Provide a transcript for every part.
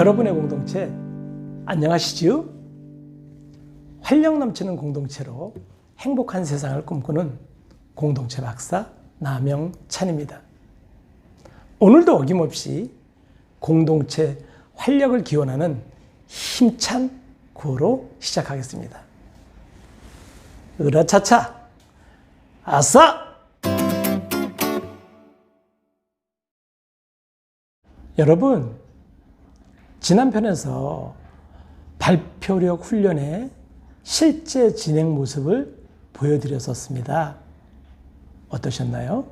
여러분의 공동체 안녕하시지요? 활력 넘치는 공동체로 행복한 세상을 꿈꾸는 공동체 박사 남영찬입니다. 오늘도 어김없이 공동체 활력을 기원하는 힘찬 구호로 시작하겠습니다. 으라차차 아싸! 여러분, 지난 편에서 발표력 훈련의 실제 진행 모습을 보여드렸었습니다. 어떠셨나요?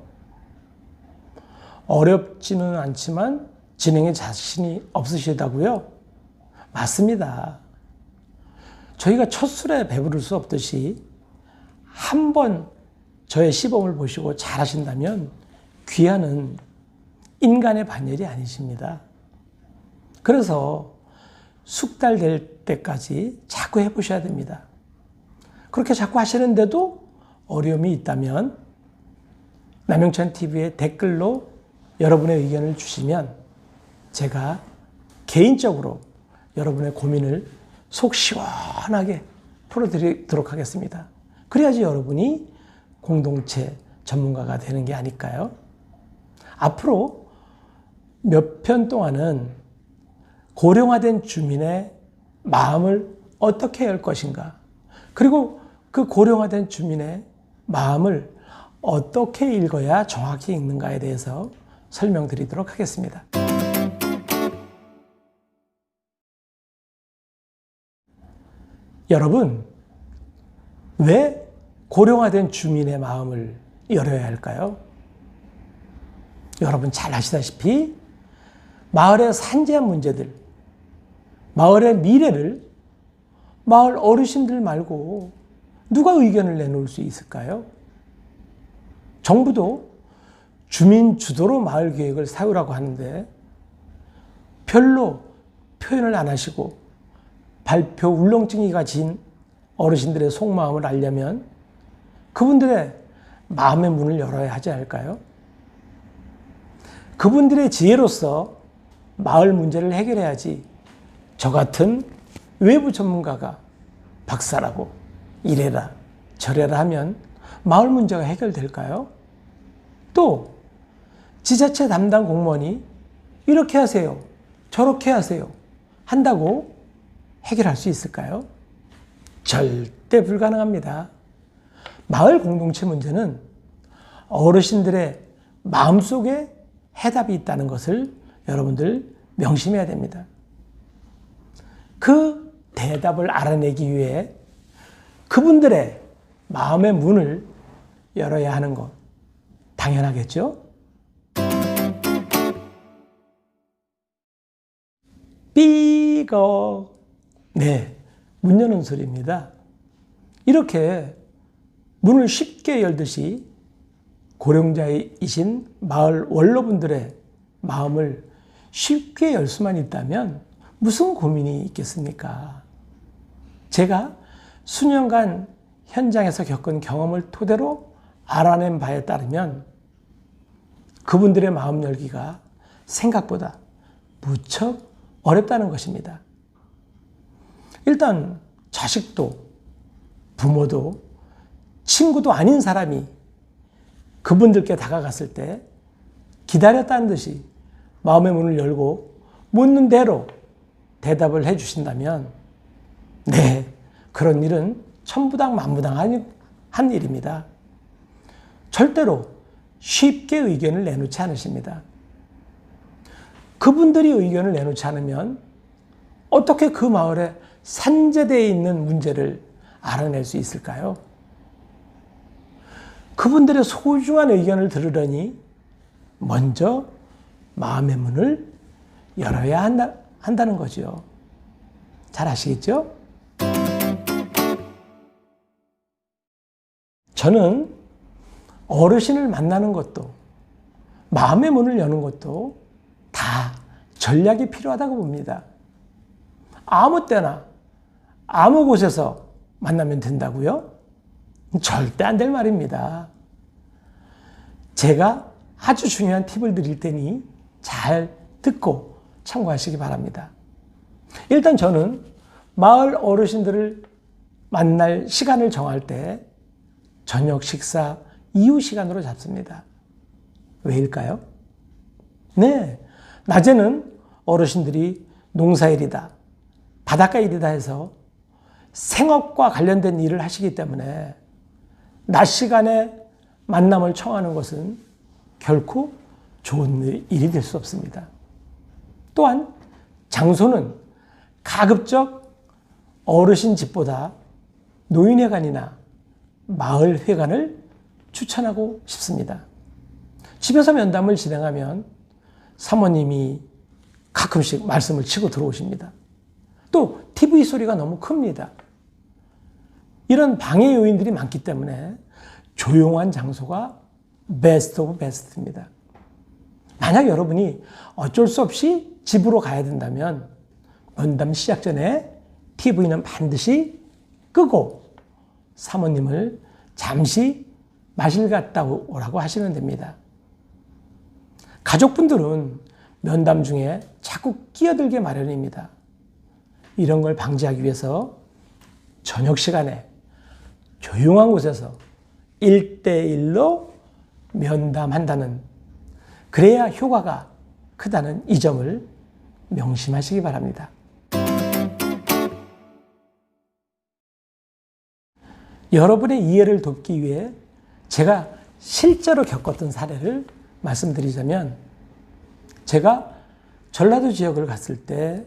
어렵지는 않지만 진행에 자신이 없으시다고요? 맞습니다. 저희가 첫 술에 배부를 수 없듯이 한 번 저의 시범을 보시고 잘하신다면 귀하는 인간의 반열이 아니십니다. 그래서 숙달될 때까지 자꾸 해보셔야 됩니다. 그렇게 자꾸 하시는데도 어려움이 있다면 남영찬 TV의 댓글로 여러분의 의견을 주시면 제가 개인적으로 여러분의 고민을 속 시원하게 풀어드리도록 하겠습니다. 그래야지 여러분이 공동체 전문가가 되는 게 아닐까요? 앞으로 몇 편 동안은 고령화된 주민의 마음을 어떻게 할 것인가, 그리고 그 고령화된 주민의 마음을 어떻게 읽어야 정확히 읽는가에 대해서 설명드리도록 하겠습니다. 여러분, 왜 고령화된 주민의 마음을 열어야 할까요? 여러분 잘 아시다시피 마을의 산재한 문제들, 마을의 미래를 마을 어르신들 말고 누가 의견을 내놓을 수 있을까요? 정부도 주민 주도로 마을 계획을 세우라고 하는데 별로 표현을 안 하시고 발표 울렁증이 가 진 어르신들의 속마음을 알려면 그분들의 마음의 문을 열어야 하지 않을까요? 그분들의 지혜로서 마을 문제를 해결해야지 저 같은 외부 전문가가 박사라고 이래라 저래라 하면 마을 문제가 해결될까요? 또 지자체 담당 공무원이 이렇게 하세요 저렇게 하세요 한다고 해결할 수 있을까요? 절대 불가능합니다. 마을 공동체 문제는 어르신들의 마음속에 해답이 있다는 것을 여러분들 명심해야 됩니다. 그 대답을 알아내기 위해 그분들의 마음의 문을 열어야 하는 것 당연하겠죠? 삐거 네, 문 여는 소리입니다. 이렇게 문을 쉽게 열듯이 고령자이신 마을 원로분들의 마음을 쉽게 열 수만 있다면 무슨 고민이 있겠습니까? 제가 수년간 현장에서 겪은 경험을 토대로 알아낸 바에 따르면 그분들의 마음 열기가 생각보다 무척 어렵다는 것입니다. 일단 자식도 부모도 친구도 아닌 사람이 그분들께 다가갔을 때 기다렸다는 듯이 마음의 문을 열고 묻는 대로 대답을 해 주신다면 네, 그런 일은 천부당 만부당 한 일입니다. 절대로 쉽게 의견을 내놓지 않으십니다. 그분들이 의견을 내놓지 않으면 어떻게 그 마을에 산재되어 있는 문제를 알아낼 수 있을까요? 그분들의 소중한 의견을 들으려니 먼저 마음의 문을 열어야 한다, 한다는 거죠. 잘 아시겠죠? 저는 어르신을 만나는 것도 마음의 문을 여는 것도 다 전략이 필요하다고 봅니다. 아무 때나 아무 곳에서 만나면 된다고요? 절대 안 될 말입니다. 제가 아주 중요한 팁을 드릴 테니 잘 듣고 참고하시기 바랍니다. 일단 저는 마을 어르신들을 만날 시간을 정할 때 저녁 식사 이후 시간으로 잡습니다. 왜일까요? 네. 낮에는 어르신들이 농사일이다, 바닷가 일이다 해서 생업과 관련된 일을 하시기 때문에 낮 시간에 만남을 청하는 것은 결코 좋은 일이 될 수 없습니다. 또한 장소는 가급적 어르신 집보다 노인회관이나 마을회관을 추천하고 싶습니다. 집에서 면담을 진행하면 사모님이 가끔씩 말씀을 치고 들어오십니다. 또 TV 소리가 너무 큽니다. 이런 방해 요인들이 많기 때문에 조용한 장소가 베스트 오브 베스트입니다. 만약 여러분이 어쩔 수 없이 집으로 가야 된다면 면담 시작 전에 TV는 반드시 끄고 사모님을 잠시 마실 갔다 오라고 하시면 됩니다. 가족분들은 면담 중에 자꾸 끼어들게 마련입니다. 이런 걸 방지하기 위해서 저녁 시간에 조용한 곳에서 1대1로 면담한다는 그래야 효과가 크다는 이 점을 명심하시기 바랍니다. 여러분의 이해를 돕기 위해 제가 실제로 겪었던 사례를 말씀드리자면 제가 전라도 지역을 갔을 때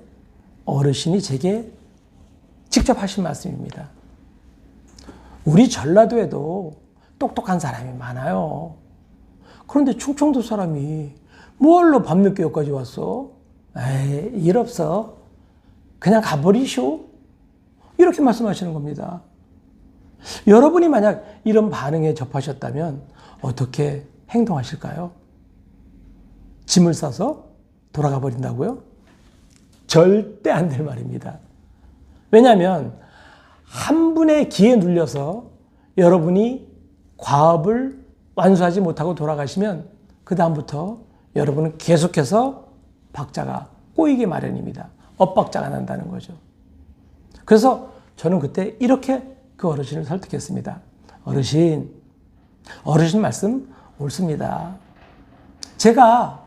어르신이 제게 직접 하신 말씀입니다. 우리 전라도에도 똑똑한 사람이 많아요. 그런데 충청도 사람이 뭘로 밤늦게 여기까지 왔어? 에이, 일 없어. 그냥 가버리쇼? 이렇게 말씀하시는 겁니다. 여러분이 만약 이런 반응에 접하셨다면 어떻게 행동하실까요? 짐을 싸서 돌아가 버린다고요? 절대 안 될 말입니다. 왜냐하면 한 분의 기에 눌려서 여러분이 과업을 완수하지 못하고 돌아가시면 그 다음부터 여러분은 계속해서 박자가 꼬이기 마련입니다. 엇박자가 난다는 거죠. 그래서 저는 그때 이렇게 그 어르신을 설득했습니다. 어르신, 어르신 말씀 옳습니다. 제가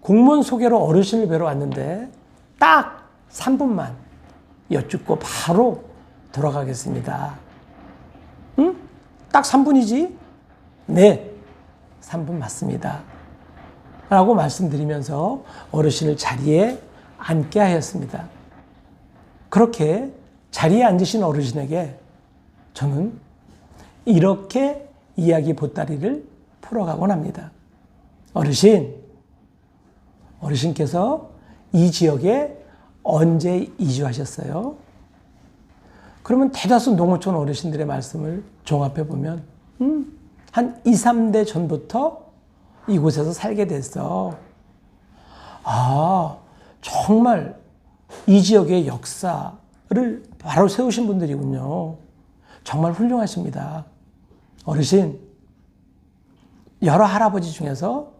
공무원 소개로 어르신을 뵈러 왔는데 딱 3분만 여쭙고 바로 돌아가겠습니다. 응? 딱 3분이지? 네, 3분 맞습니다. 라고 말씀드리면서 어르신을 자리에 앉게 하였습니다. 그렇게 자리에 앉으신 어르신에게 저는 이렇게 이야기 보따리를 풀어가곤 합니다. 어르신, 어르신께서 이 지역에 언제 이주하셨어요? 그러면 대다수 농어촌 어르신들의 말씀을 종합해 보면, 음, 한 2, 3대 전부터 이곳에서 살게 됐어. 아, 정말 이 지역의 역사를 바로 세우신 분들이군요. 정말 훌륭하십니다. 어르신, 여러 할아버지 중에서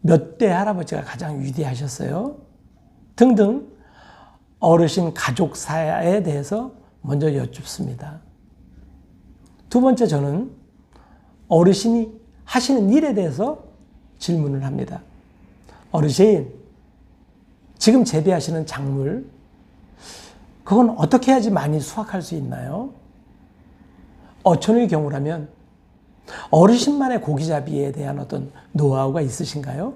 몇 대 할아버지가 가장 위대하셨어요? 등등 어르신 가족사에 대해서 먼저 여쭙습니다. 두 번째 저는 어르신이 하시는 일에 대해서 질문을 합니다. 어르신, 지금 재배하시는 작물, 그건 어떻게 해야지 많이 수확할 수 있나요? 어촌의 경우라면 어르신만의 고기잡이에 대한 어떤 노하우가 있으신가요?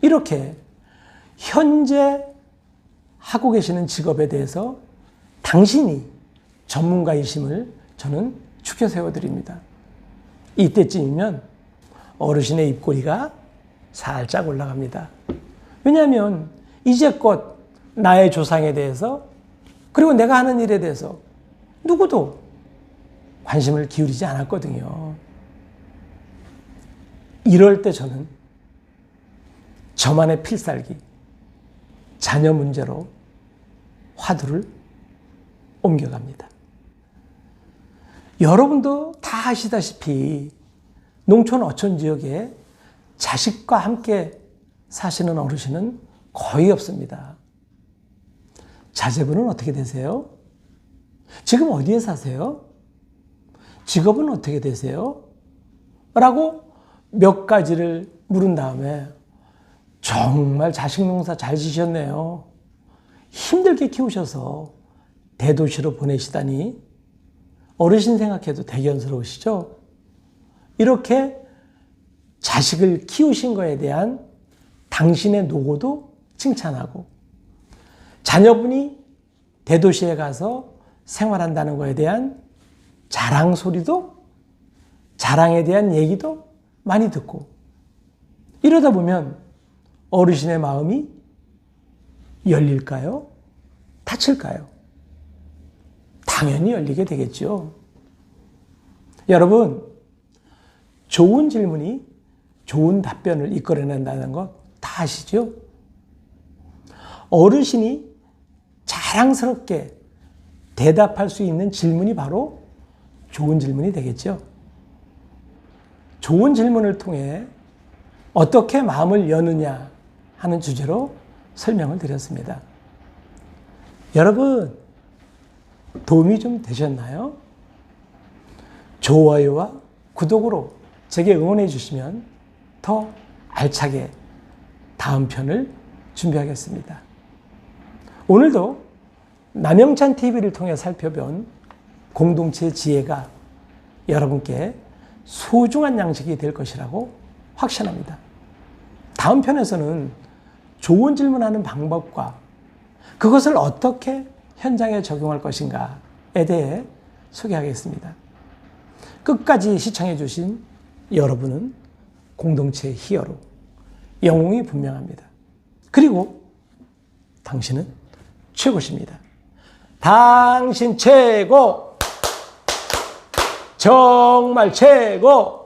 이렇게 현재 하고 계시는 직업에 대해서 당신이 전문가이심을 저는 추켜 세워드립니다. 이때쯤이면 어르신의 입꼬리가 살짝 올라갑니다. 왜냐하면 이제껏 나의 조상에 대해서 그리고 내가 하는 일에 대해서 누구도 관심을 기울이지 않았거든요. 이럴 때 저는 저만의 필살기, 자녀 문제로 화두를 옮겨갑니다. 여러분도 다 아시다시피 농촌 어촌 지역에 자식과 함께 사시는 어르신은 거의 없습니다. 자제분은 어떻게 되세요? 지금 어디에 사세요? 직업은 어떻게 되세요? 라고 몇 가지를 물은 다음에 정말 자식 농사 잘 지셨네요. 힘들게 키우셔서 대도시로 보내시다니 어르신 생각해도 대견스러우시죠? 이렇게 자식을 키우신 거에 대한 당신의 노고도 칭찬하고 자녀분이 대도시에 가서 생활한다는 거에 대한 자랑 소리도 자랑에 대한 얘기도 많이 듣고 이러다 보면 어르신의 마음이 열릴까요? 닫힐까요? 당연히 열리게 되겠죠. 여러분, 좋은 질문이 좋은 답변을 이끌어낸다는 것 다 아시죠? 어르신이 자랑스럽게 대답할 수 있는 질문이 바로 좋은 질문이 되겠죠. 좋은 질문을 통해 어떻게 마음을 여느냐 하는 주제로 설명을 드렸습니다. 여러분, 도움이 좀 되셨나요? 좋아요와 구독으로 제게 응원해 주시면 더 알차게 다음 편을 준비하겠습니다. 오늘도 남영찬 TV를 통해 살펴본 공동체 지혜가 여러분께 소중한 양식이 될 것이라고 확신합니다. 다음 편에서는 좋은 질문하는 방법과 그것을 어떻게 현장에 적용할 것인가에 대해 소개하겠습니다. 끝까지 시청해 주신 여러분은 공동체의 히어로, 영웅이 분명합니다. 그리고 당신은 최고십니다. 당신 최고! 정말 최고!